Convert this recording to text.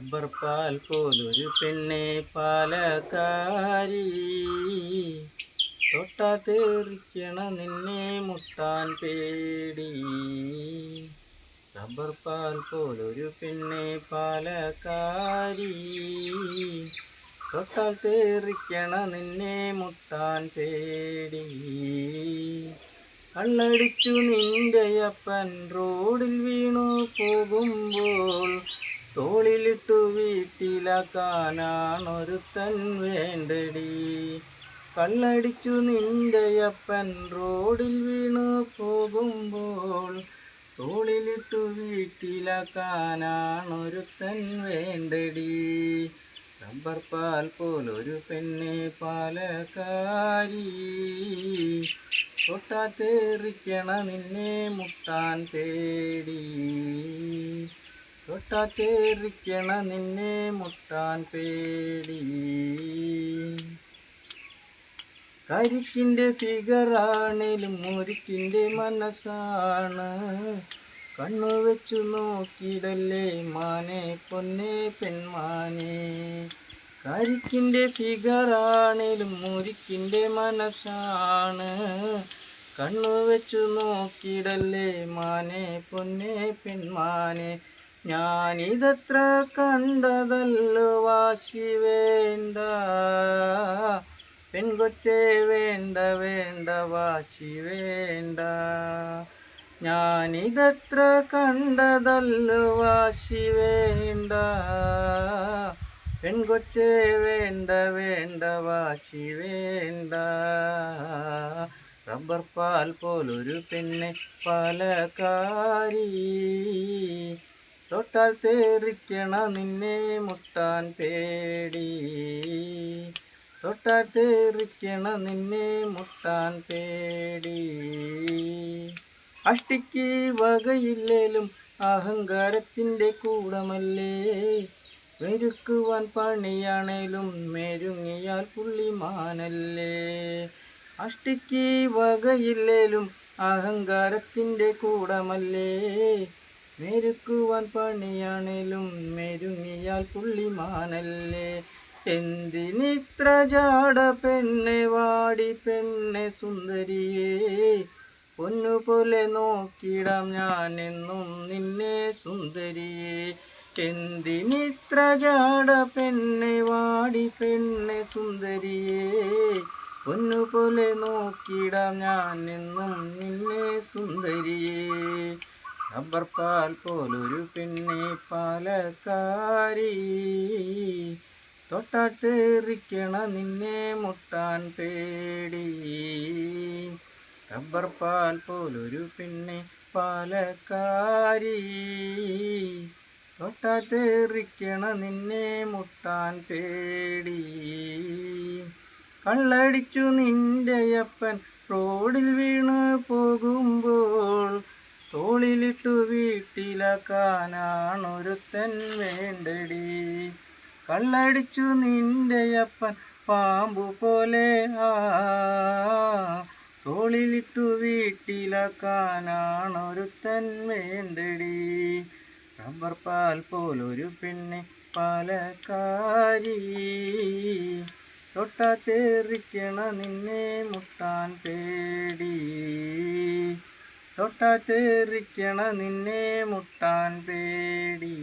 Rubber പാൽ പോലൊരു പെണ്ണെ പാലക്കാരി. തൊട്ടാ നിന്നെ മുട്ടാൻ പേടി. റബ്ബർ പാൽ പോലൊരു പെണ്ണെ പാലക്കാരി. തൊട്ടാൽ തേറിക്കണ നിന്നെ മുട്ടാൻ പേടി. കണ്ണടിച്ചു നിന്റെ അപ്പൻ റോഡിൽ വീണു പോകുമ്പോൾ തോളിലിട്ടു വീട്ടിലാക്കാനാണൊരുത്തൻ വേണ്ടടി. കള്ളടിച്ചു നിന്റെ അപ്പൻ റോഡിൽ വീണു പോകുമ്പോൾ തോളിലിട്ടു വീട്ടിലാക്കാനാണൊരുത്തൻ വേണ്ടടി. റബ്ബർ പാൽ പോലൊരു പെണ്ണെ പാലക്കാരി. തൊട്ടാത്തേറിക്കണ നിന്നെ മുട്ടാൻ പേടി തൊട്ടാ തേറിക്കണ നിന്നെ മുട്ടാൻ പേടി. കരിക്കിന്റെ ഫിഗറാണേലും മുരിക്കിന്റെ മനസ്സാണ്. കണ്ണു വെച്ചു നോക്കിയിടല്ലേ മാനെ പൊന്നെ പെൺമാനെ. കരിക്കിന്റെ ഫിഗറാണേലും മുരിക്കിന്റെ മനസ്സാണ്. കണ്ണു വെച്ചു നോക്കിയിടല്ലേ മാനെ പൊന്നെ പെൺമാനെ. ഞാനിതത്ര കണ്ടതല്ലോ വാശി വേണ്ട. പെൺകൊച്ചേ വേണ്ട വേണ്ട വാശി വേണ്ട. ഞാനിതത്ര കണ്ടതല്ലോ വാശി വേണ്ട. പെൺകൊച്ചേ വേണ്ട വേണ്ട വാശി വേണ്ട. റബ്ബർ പാൽ പോലൊരു പെണ്ണെ പാലക്കാരി. തൊട്ടാൽ തേറിക്കണ നിന്നെ മുട്ടാൻ പേടി. തൊട്ടാൽ തേറിക്കണ നിന്നെ മുട്ടാൻ പേടി. അഷ്ടിക്ക് വകയില്ലേലും അഹങ്കാരത്തിന്റെ കൂടമല്ലേ? മെരുക്കുവാൻ പണിയാണേലും മെരുങ്ങിയാൽ പുള്ളിമാനല്ലേ? അഷ്ടിക്ക് വകയില്ലേലും അഹങ്കാരത്തിന്റെ കൂടമല്ലേ? മെരുക്കുവാൻ പണിയാണേലും മെരുങ്ങിയാൽ പുള്ളിമാനല്ലേ. എന്തിനിത്ര ജാട പെണ്ണെ വാടി പെണ്ണെ സുന്ദരിയേ. പൊന്നുപോലെ നോക്കിടാം ഞാൻ എന്നും നിന്നെ സുന്ദരിയേ. എന്തിനിത്ര ജാട പെണ്ണെ വാടി പെണ്ണെ സുന്ദരിയേ. പൊന്നുപോലെ നോക്കിടാം ഞാൻ എന്നും നിന്നെ സുന്ദരിയേ. റബ്ബർ പാൽ പോലൊരു പെണ്ണെ പാലക്കാരി. തൊട്ടാട്ടേറിക്കണ നിന്നെ മുട്ടാൻ പേടി. റബ്ബർ പാൽ പോലൊരു പെണ്ണെ പാലക്കാരി. തൊട്ടാട്ടേറിക്കണ നിന്നെ മുട്ടാൻ പേടി. കള്ളടിച്ചു നിന്റെ അപ്പൻ റോഡിൽ വീണ് തോളിലിട്ടു വീട്ടിലക്കാനാണൊരുത്തൻ വേണ്ടടി. കള്ളടിച്ചു നിന്റെ അപ്പൻ പാമ്പു പോലെ ആ. തോളിലിട്ടു വീട്ടിലക്കാനാണൊരുത്തൻ വേണ്ടടി. റബ്ബർ പാൽ പോലൊരു പെണ്ണെ പാലക്കാരി. തൊട്ടാ തേറിക്കണ നിന്നെ മുട്ടാൻ പേടി. തൊട്ടാ നിന്നെ മുട്ടാൻ പേടി.